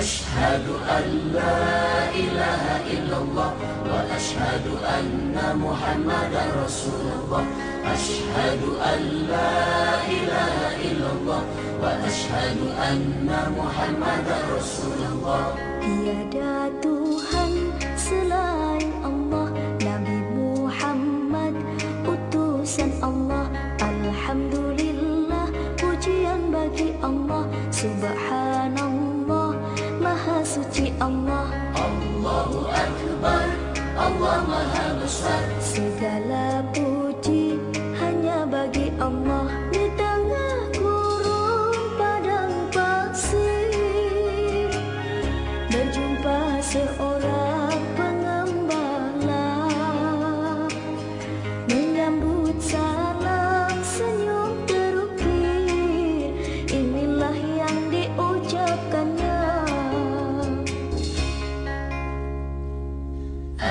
أشهد أن لا إله إلا الله وأشهد أن محمدا رسول الله أشهد أن لا إله إلا الله وأشهد أن محمدا رسول الله Tiada Tuhan selain Allah Nabi Muhammad utusan Allah Alhamdulillah pujian bagi Allah Subhanallah Maha suci Allah. Allahu Akbar. Allah Maha Besar. Segala puji hanya bagi Allah. Di tengah gurun padang pasir Berjumpa seorang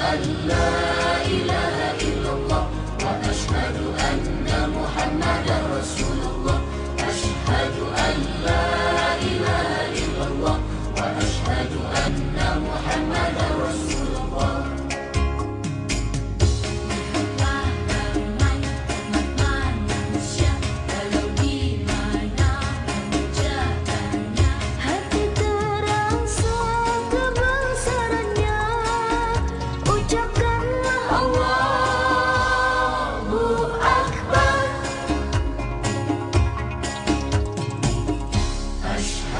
أن لا إله إلا الله وأشهد أن محمدا رسول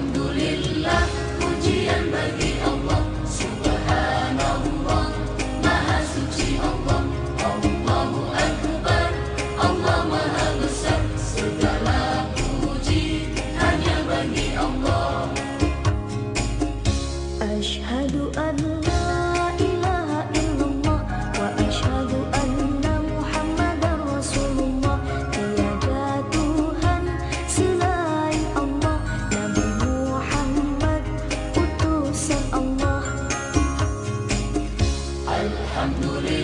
Alhamdulillah, pujiannya bagi allah, subhanallah, maha suci allah, allahmu aku ber, allah maha besar. Segala puji hanya bagi Terima kasih kerana